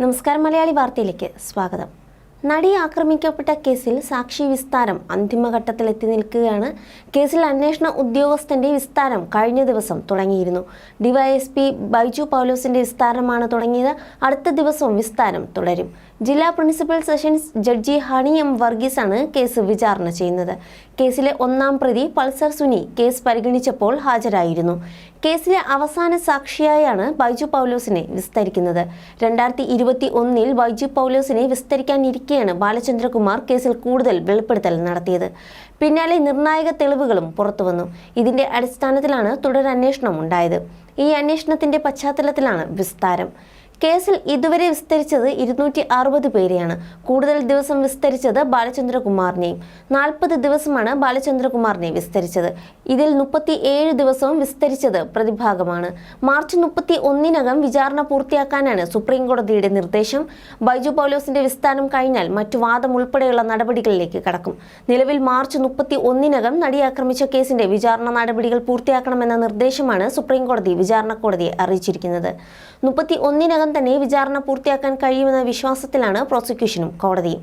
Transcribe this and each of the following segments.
നമസ്കാരം മലയാളി വാർത്തയിലേക്ക് സ്വാഗതം. നടി ആക്രമിക്കപ്പെട്ട കേസിൽ സാക്ഷി വിസ്താരം അന്തിമഘട്ടത്തിൽ എത്തി നിൽക്കുകയാണ്. കേസിൽ അന്വേഷണ ഉദ്യോഗസ്ഥന്റെ വിസ്താരം കഴിഞ്ഞ ദിവസം തുടങ്ങിയിരുന്നു. ഡിവൈഎസ്പി ബൈജു പൗലോസിന്റെ വിസ്താരമാണ് തുടങ്ങിയത്. അടുത്ത ദിവസവും വിസ്താരം തുടരും. ജില്ലാ principal sessions judge Honey M വർഗീസാണ് case വിചാരണ ചെയ്യുന്നത്. കേസിലെ ഒന്നാം പ്രതി പൾസർ സുനി കേസ് പരിഗണിച്ചപ്പോൾ ഹാജരായിരുന്നു. കേസിലെ അവസാന സാക്ഷിയായാണ് ബൈജു പൗലോസിനെ വിസ്തരിക്കുന്നത്. രണ്ടായിരത്തി ഇരുപത്തി ഒന്നിൽ ബൈജു പൗലോസിനെ വിസ്തരിക്കാനിരിക്കെയാണ് ബാലചന്ദ്രകുമാർ കേസിൽ കൂടുതൽ വെളിപ്പെടുത്തൽ നടത്തിയത്. പിന്നാലെ നിർണായക തെളിവുകളും പുറത്തുവന്നു. ഇതിന്റെ അടിസ്ഥാനത്തിലാണ് തുടരന്വേഷണം ഉണ്ടായത്. ഈ അന്വേഷണത്തിന്റെ പശ്ചാത്തലത്തിലാണ് വിസ്താരം. കേസിൽ ഇതുവരെ വിസ്തരിച്ചത് ഇരുന്നൂറ്റി അറുപത് പേരെയാണ്. കൂടുതൽ ദിവസം വിസ്തരിച്ചത് ബാലചന്ദ്രകുമാറിനെയും. നാൽപ്പത് ദിവസമാണ് ബാലചന്ദ്രകുമാറിനെ വിസ്തരിച്ചത്. ഇതിൽ മുപ്പത്തി ഏഴ് ദിവസവും വിസ്തരിച്ചത് പ്രതിഭാഗമാണ്. മാർച്ച് മുപ്പത്തി ഒന്നിനകം വിചാരണ പൂർത്തിയാക്കാനാണ് സുപ്രീം കോടതിയുടെ നിർദ്ദേശം. ബൈജു പൗലോസിന്റെ വിസ്താരം കഴിഞ്ഞാൽ മറ്റു വാദം ഉൾപ്പെടെയുള്ള നടപടികളിലേക്ക് കടക്കും. നിലവിൽ മാർച്ച് മുപ്പത്തി ഒന്നിനകം നടി ആക്രമിച്ച കേസിന്റെ വിചാരണ നടപടികൾ പൂർത്തിയാക്കണമെന്ന നിർദ്ദേശമാണ് സുപ്രീം കോടതി വിചാരണ കോടതിയെ അറിയിച്ചിരിക്കുന്നത്. മുപ്പത്തി ഒന്നിനകം തന്നെ വിചാരണ പൂർത്തിയാക്കാൻ കഴിയുമെന്ന വിശ്വാസത്തിലാണ് പ്രോസിക്യൂഷനും കോടതിയും.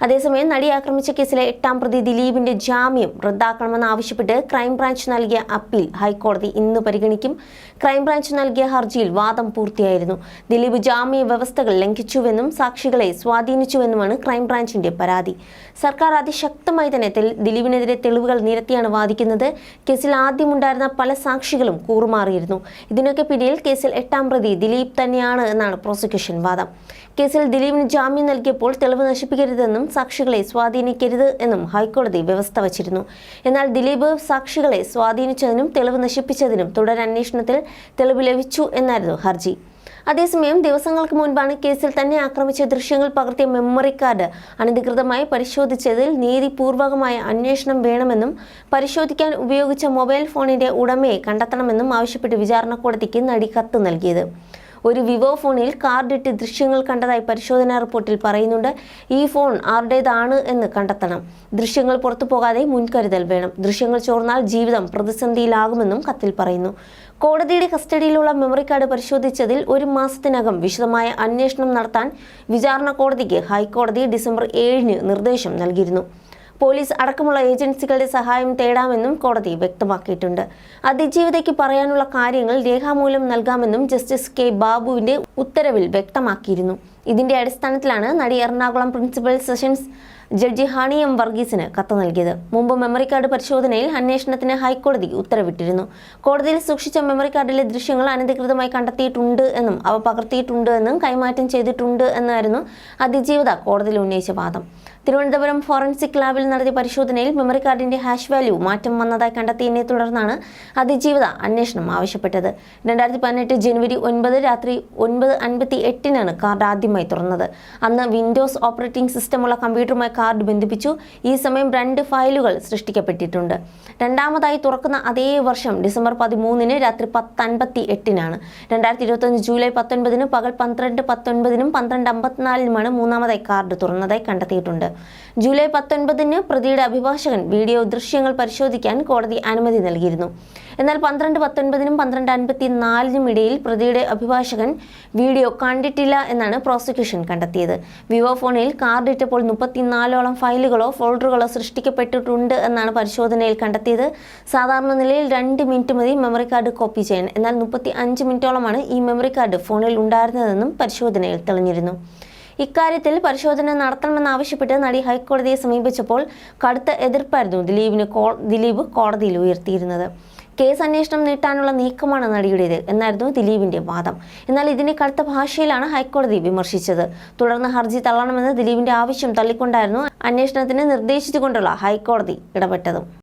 അതേസമയം നടി ആക്രമിച്ച കേസിലെ എട്ടാം പ്രതി ദിലീപിന്റെ ജാമ്യം റദ്ദാക്കണമെന്ന് ആവശ്യപ്പെട്ട് ക്രൈംബ്രാഞ്ച് നൽകിയ അപ്പീൽ ഹൈക്കോടതി ഇന്ന് പരിഗണിക്കും. ക്രൈംബ്രാഞ്ച് നൽകിയ ഹർജിയിൽ വാദം പൂർത്തിയായിരുന്നു. ദിലീപ് ജാമ്യ വ്യവസ്ഥകൾ ലംഘിച്ചുവെന്നും സാക്ഷികളെ സ്വാധീനിച്ചുവെന്നുമാണ് ക്രൈംബ്രാഞ്ചിന്റെ പരാതി. സർക്കാർ അതിശക്തമായി തന്നെ ദിലീപിനെതിരെ തെളിവുകൾ നിരത്തിയാണ് വാദിക്കുന്നത്. കേസിൽ ആദ്യമുണ്ടായിരുന്ന പല സാക്ഷികളും കൂറുമാറിയിരുന്നു. ഇതിനൊക്കെ പിന്നിൽ കേസിൽ എട്ടാം പ്രതി ദിലീപ് തന്നെയാണ് എന്നാണ് പ്രോസിക്യൂഷൻ വാദം. കേസിൽ ദിലീപിന് ജാമ്യം നൽകിയപ്പോൾ തെളിവ് നശിപ്പിക്കരുതെന്നും സാക്ഷികളെ സ്വാധീനിക്കരുത് എന്നും ഹൈക്കോടതി വ്യവസ്ഥ വച്ചിരുന്നു. എന്നാൽ ദിലീപ് സാക്ഷികളെ സ്വാധീനിച്ചതിനും തെളിവ് നശിപ്പിച്ചതിനും തുടരന്വേഷണത്തിൽ തെളിവ് ലഭിച്ചു എന്നായിരുന്നു ഹർജി. അതേസമയം ദിവസങ്ങൾക്ക് മുൻപാണ് കേസിൽ തന്നെ ആക്രമിച്ച ദൃശ്യങ്ങൾ പകർത്തിയ മെമ്മറി കാർഡ് അനധികൃതമായി പരിശോധിച്ചതിൽ നീതിപൂർവകമായ അന്വേഷണം വേണമെന്നും പരിശോധിക്കാൻ ഉപയോഗിച്ച മൊബൈൽ ഫോണിന്റെ ഉടമയെ കണ്ടെത്തണമെന്നും ആവശ്യപ്പെട്ട് വിചാരണ കോടതിക്ക് നടി കത്ത് നൽകിയത്. ഒരു വിവോ ഫോണിൽ കാർഡിട്ട് ദൃശ്യങ്ങൾ കണ്ടതായി പരിശോധനാ റിപ്പോർട്ടിൽ പറയുന്നുണ്ട്. ഈ ഫോൺ ആരുടേതാണ് എന്ന് കണ്ടെത്തണം. ദൃശ്യങ്ങൾ പുറത്തു പോകാതെ മുൻകരുതൽ വേണം. ദൃശ്യങ്ങൾ ചോർന്നാൽ ജീവിതം പ്രതിസന്ധിയിലാകുമെന്നും കത്തിൽ പറയുന്നു. കോടതിയുടെ കസ്റ്റഡിയിലുള്ള മെമ്മറി കാർഡ് പരിശോധിച്ചതിൽ ഒരു മാസത്തിനകം വിശദമായ അന്വേഷണം നടത്താൻ വിചാരണ കോടതിക്ക് ഹൈക്കോടതി ഡിസംബർ ഏഴിന് നിർദ്ദേശം നൽകിയിരുന്നു. പോലീസ് അടക്കമുള്ള ഏജൻസികളുടെ സഹായം തേടാമെന്നും കോടതി വ്യക്തമാക്കിയിട്ടുണ്ട്. അതിജീവിതയ്ക്ക് പറയാനുള്ള കാര്യങ്ങൾ രേഖാമൂലം നൽകാമെന്നും ജസ്റ്റിസ് കെ ബാബുവിന്റെ ഉത്തരവിൽ വ്യക്തമാക്കിയിരുന്നു. ഇതിന്റെ അടിസ്ഥാനത്തിലാണ് നടി Ernakulam principal sessions judge Honey M വർഗീസിന് കത്ത് നൽകിയത്. മുമ്പ് മെമ്മറി കാർഡ് പരിശോധനയിൽ അന്വേഷണത്തിന് ഹൈക്കോടതി ഉത്തരവിട്ടിരുന്നു. കോടതിയിൽ സൂക്ഷിച്ച മെമ്മറി കാർഡിലെ ദൃശ്യങ്ങൾ അനധികൃതമായി കണ്ടെത്തിയിട്ടുണ്ട് എന്നും അവ പകർത്തിയിട്ടുണ്ട് എന്നും കൈമാറ്റം ചെയ്തിട്ടുണ്ട് എന്നായിരുന്നു അതിജീവിത കോടതിയിൽ ഉന്നയിച്ച വാദം. തിരുവനന്തപുരം ഫോറൻസിക് ലാബിൽ നടത്തിയ പരിശോധനയിൽ മെമ്മറി കാർഡിന്റെ ഹാഷ് വാല്യൂ മാറ്റം വന്നതായി കണ്ടെത്തിയതിനെ തുടർന്നാണ് അതിജീവിത അന്വേഷണം ആവശ്യപ്പെട്ടത്. രണ്ടായിരത്തി പതിനെട്ട് ജനുവരി ഒൻപത് രാത്രി ഒൻപത് അൻപത്തി എട്ടിനാണ് കാർഡ് ആദ്യമായി തുറന്നത്. അന്ന് വിൻഡോസ് ഓപ്പറേറ്റിംഗ് സിസ്റ്റമുള്ള കമ്പ്യൂട്ടറുമായി കാർഡ് ബന്ധിപ്പിച്ചു. ഈ സമയം രണ്ട് ഫയലുകൾ സൃഷ്ടിക്കപ്പെട്ടിട്ടുണ്ട്. രണ്ടാമതായി തുറക്കുന്ന അതേ വർഷം ഡിസംബർ പതിമൂന്നിന് രാത്രി പത്ത് അൻപത്തി എട്ടിനാണ് രണ്ടായിരത്തി ഇരുപത്തൊന്ന് ജൂലൈ പത്തൊൻപതിന് പകൽ പന്ത്രണ്ട് പത്തൊൻപതിനും പന്ത്രണ്ട് അമ്പത്തിനാലിനുമാണ് മൂന്നാമതായി കാർഡ് തുറന്നതായി കണ്ടെത്തിയിട്ടുണ്ട്. ജൂലൈ പത്തൊൻപതിന് പ്രതിയുടെ അഭിഭാഷകൻ വീഡിയോ ദൃശ്യങ്ങൾ പരിശോധിക്കാൻ കോടതി അനുമതി നൽകിയിരുന്നു. എന്നാൽ പന്ത്രണ്ട് പത്തൊൻപതിനും പന്ത്രണ്ട് അൻപത്തി നാലിനും ഇടയിൽ പ്രതിയുടെ അഭിഭാഷകൻ വീഡിയോ കണ്ടിട്ടില്ല എന്നാണ് പ്രോസിക്യൂഷൻ കണ്ടെത്തിയത്. വിവോ ഫോണിൽ കാർഡ് ഇട്ടപ്പോൾ മുപ്പത്തിനാലോളം ഫയലുകളോ ഫോൾഡറുകളോ സൃഷ്ടിക്കപ്പെട്ടിട്ടുണ്ട് എന്നാണ് പരിശോധനയിൽ കണ്ടെത്തിയത്. സാധാരണ നിലയിൽ രണ്ട് മിനിറ്റ് മതി മെമ്മറി കാർഡ് കോപ്പി ചെയ്യാൻ. എന്നാൽ മുപ്പത്തി അഞ്ച് മിനിറ്റോളമാണ് ഈ മെമ്മറി കാർഡ് ഫോണിൽ ഉണ്ടായിരുന്നതെന്നും പരിശോധനയിൽ തെളിഞ്ഞിരുന്നു. ഇക്കാര്യത്തിൽ പരിശോധന നടത്തണമെന്നാവശ്യപ്പെട്ട് നടി ഹൈക്കോടതിയെ സമീപിച്ചപ്പോൾ കടുത്ത എതിർപ്പായിരുന്നു ദിലീപിന് കോ- ദിലീപ് കോടതിയിൽ ഉയർത്തിയിരുന്നത്. കേസ് അന്വേഷണം നീട്ടാനുള്ള നീക്കമാണ് നടിയുടേത് എന്നായിരുന്നു ദിലീപിന്റെ വാദം. എന്നാൽ ഇതിനെ കടുത്ത ഭാഷയിലാണ് ഹൈക്കോടതി വിമർശിച്ചത്. തുടർന്ന് ഹർജി തള്ളണമെന്ന് ദിലീപിന്റെ ആവശ്യം തള്ളിക്കൊണ്ടായിരുന്നു അന്വേഷണത്തിന് നിർദ്ദേശിച്ചുകൊണ്ടുള്ള ഹൈക്കോടതി ഇടപെട്ടതും.